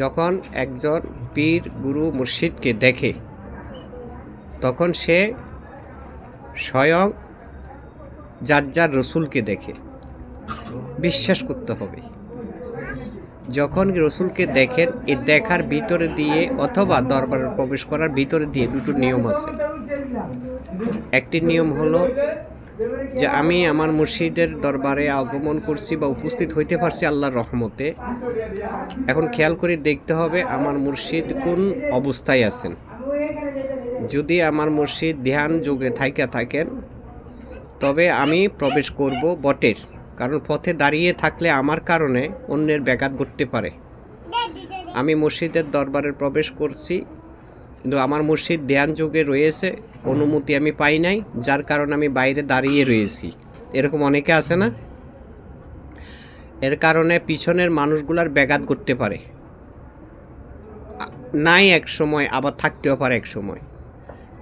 যখন একজন পীর গুরু মুর্শিদকে দেখে, তখন সে স্বয়ং যার রসুলকে দেখে। বিশ্বাস করতে হবে, যখন রসুলকে দেখেন, এই দেখার ভিতরে দিয়ে অথবা দরবারে প্রবেশ করার ভিতরে দিয়ে দুটো নিয়ম আছে। একটি নিয়ম হলো যে আমি আমার মুর্শিদের দরবারে আগমন করছি বা উপস্থিত হইতে পারছি আল্লাহর রহমতে, এখন খেয়াল করে দেখতে হবে আমার মুর্শিদ কোন অবস্থায় আছেন। যদি আমার মুর্শিদ ধ্যান যোগে থাইকা থাকেন, তবে আমি প্রবেশ করব বটের, কারণ পথে দাঁড়িয়ে থাকলে আমার কারণে অন্যের ব্যাঘাত ঘটতে পারে। আমি মসজিদের দরবারে প্রবেশ করছি, কিন্তু আমার মসজিদ ধ্যান যুগে রয়েছে অনুমতি আমি পাই নাই, যার কারণে আমি বাইরে দাঁড়িয়ে রয়েছি। এরকম অনেকে আছে না? এর কারণে পিছনের মানুষগুলার ব্যাঘাত করতে পারে। নাই এক সময়, আবার থাকতেও পারে এক সময়।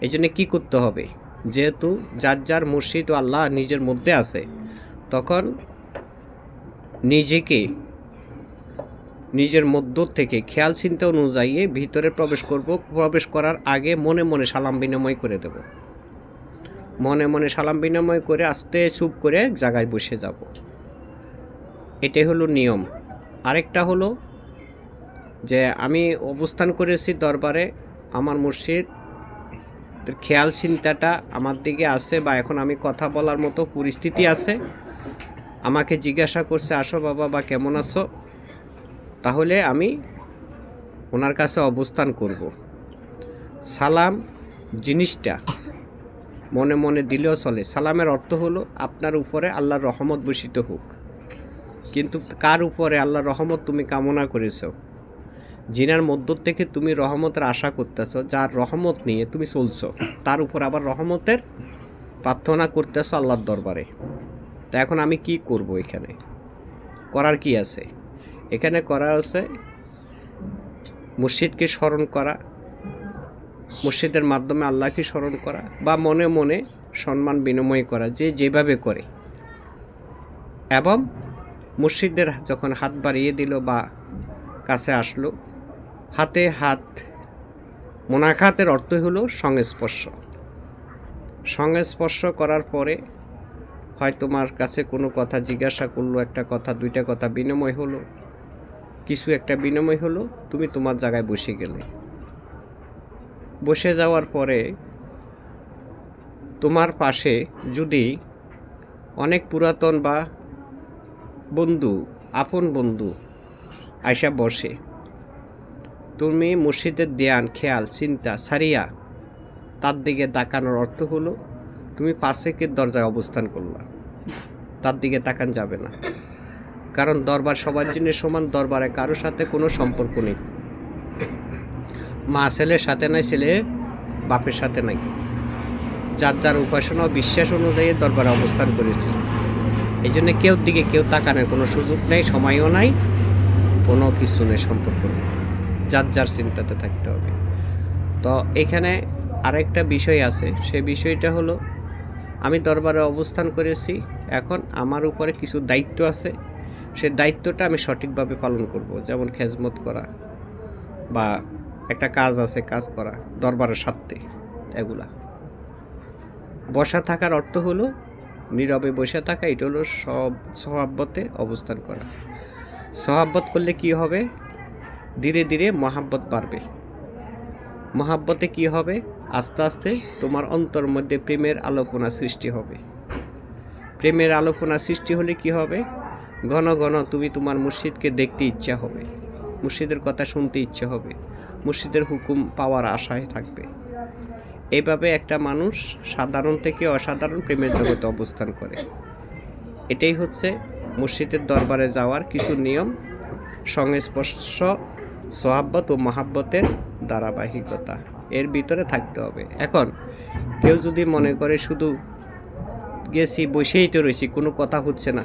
এই জন্য কী করতে হবে? যেহেতু যার যার মুর্শিদ ও আল্লাহ নিজের মধ্যে আছে, তখন নিজেকে নিজের মধ্য থেকে খেয়াল চিন্তা অনুযায়ী ভিতরে প্রবেশ করব। প্রবেশ করার আগে মনে মনে সালাম বিনিময় করে দেব। মনে মনে সালাম বিনিময় করে আস্তে চুপ করে জায়গায় বসে যাব। এটাই হলো নিয়ম। আরেকটা হলো যে আমি অবস্থান করেছি দরবারে, আমার মুর্শিদ খেয়াল চিন্তাটা আমার দিকে আছে বা এখন আমি কথা বলার মতো পরিস্থিতি আছে। আমাকে জিজ্ঞাসা করছে, আসো বাবা বা কেমন আছো? তাহলে আমি ওনার কাছে অবস্থান করব। সালাম জিনিসটা মনে মনে দিলেও চলে। সালামের অর্থ হলো আপনার উপরে আল্লাহর রহমত বসিত হোক। কিন্তু কার উপরে আল্লাহর রহমত তুমি কামনা করেছ? জিনার মধ্য থেকে তুমি রহমতের আশা করতেছো, যার রহমত নিয়ে তুমি চলছো। তার উপর আবার রহমতের প্রার্থনা করতেছো আল্লাহর দরবারে। তা এখন আমি কি করব এখানে? করার কি আছে? এখানে করা আছে মুর্শিদকে স্মরণ করা মুর্শিদের মাধ্যমে আল্লাহকে স্মরণ করা বা মনে মনে সম্মান বিনিময় করা, যে যেভাবে করে। এবং মুর্শিদের যখন হাত বাড়িয়ে দিল বা কাছে আসলো, হাতে হাত, মোনাখাতের অর্থ হলো সংস্পর্শ। সংস্পর্শ করার পরে হয় তোমার কাছে কোনো কথা জিজ্ঞাসা করল, একটা কথা, দুইটা কথা বিনিময় হলো। কিছু একটা বিনিময় হলো, তুমি তোমার জায়গায় বসে গেলে। বসে যাওয়ার পরে তোমার পাশে যদি অনেক পুরাতন বা বন্ধু, আপন বন্ধু আয়সা বসে, তুমি মুর্শিদের ধ্যান খেয়াল, চিন্তা, সারিয়া তার দিকে তাকানোর অর্থ হলো, তুমি পাশেকের দরজায় অবস্থান করলা, তার দিকে তাকান যাবে না। কারণ দরবার সবার জন্য সমান দরবারে কারোর সাথে কোনো সম্পর্ক নেই। মা ছেলের সাথে নাই, ছেলে বাপের সাথে নাই। যার যার উপাসনা ও বিশ্বাস অনুযায়ী দরবারে অবস্থান করেছে। এই জন্য কেউ দিকে কেউ তাকানোর কোনো সুযোগ নেই, সময়ও নাই, কোনো কিছু নেই, সম্পর্ক নেই। যার যার চিন্তাতে থাকতে হবে। তো এখানে আরেকটা বিষয় আছে, সে বিষয়টা হলো, আমি দরবারে অবস্থান করেছি, এখন আমার উপরে কিছু দায়িত্ব আছে। সে দায়িত্বটা আমি সঠিকভাবে পালন করব। যেমন খেজমত করা বা একটা কাজ আছে, কাজ করা, দরবারের স্বার্থে এগুলা। বসা থাকার অর্থ হলো, নীরবে বসে থাকা, এটা হলো সব স্বভাবতে অবস্থান করা। স্বভাবত করলে কি হবে? ধীরে ধীরে মহাব্বত বাড়বে। মহাব্বতে কি হবে? আস্তে আস্তে তোমার অন্তর মধ্যে প্রেমের আলোপনা সৃষ্টি হবে। প্রেমের আলোপনা সৃষ্টি হলে কি হবে? ঘন ঘন তুমি তোমার মুর্শিদকে দেখতে ইচ্ছা হবে। মুর্শিদের কথা শুনতে ইচ্ছা হবে। মুর্শিদের হুকুম পাওয়ার আশায় থাকবে। এইভাবে একটা মানুষ সাধারণ থেকে অসাধারণ প্রেমের জগতে অবস্থান করে। এটাই হচ্ছে মুর্শিদের দরবারে যাওয়ার কিছু নিয়ম, সংস্পর্শ, সোহাব্বত ও মহাব্বতের ধারাবাহিকতা। এর ভিতরে থাকতে হবে। এখন, কেউ যদি মনে করে, শুধু গেছি, বসেই তো রয়েছি, কোনো কথা হচ্ছে না।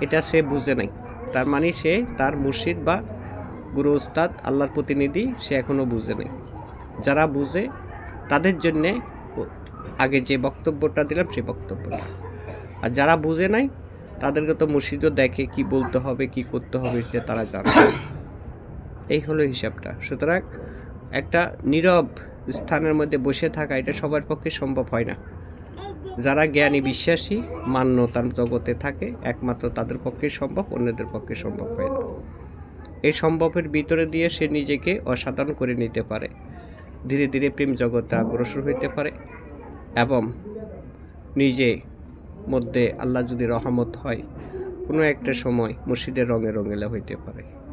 এটা সে বুঝে নাই। তার মানে সে, তার মুর্শিদ বা গুরু উস্তাদ আল্লাহর প্রতিনিধি, সে এখনও বুঝে নেই। যারা বুঝে, তাদের জন্যে আগে যে বক্তব্যটা দিলাম সেই বক্তব্যটা। আর যারা বুঝে নাই, তাদেরকে তো মুর্শিদও দেখে কি বলতে হবে, কি করতে হবে, সেটা তারা জানে এই হলো হিসাবটা। সুতরাং একটা নীরব স্থানের মধ্যে বসে থাকা, এটা সবার পক্ষে সম্ভব হয় না। যারা জ্ঞানী বিশ্বাসী, মান্যতার জগতে থাকে, একমাত্র তাদের পক্ষে সম্ভব, অন্যদের পক্ষে সম্ভব হয় না। এই সম্ভবের ভিতরে দিয়ে সে নিজেকে অসাধারণ করে নিতে পারে। ধীরে ধীরে প্রেম জগতে অগ্রসর হইতে পারে এবং নিজে মধ্যে আল্লাহ যদি রহমত হয়, কোনো একটা সময় মুর্শিদের রঙে রঙেলা হইতে পারে।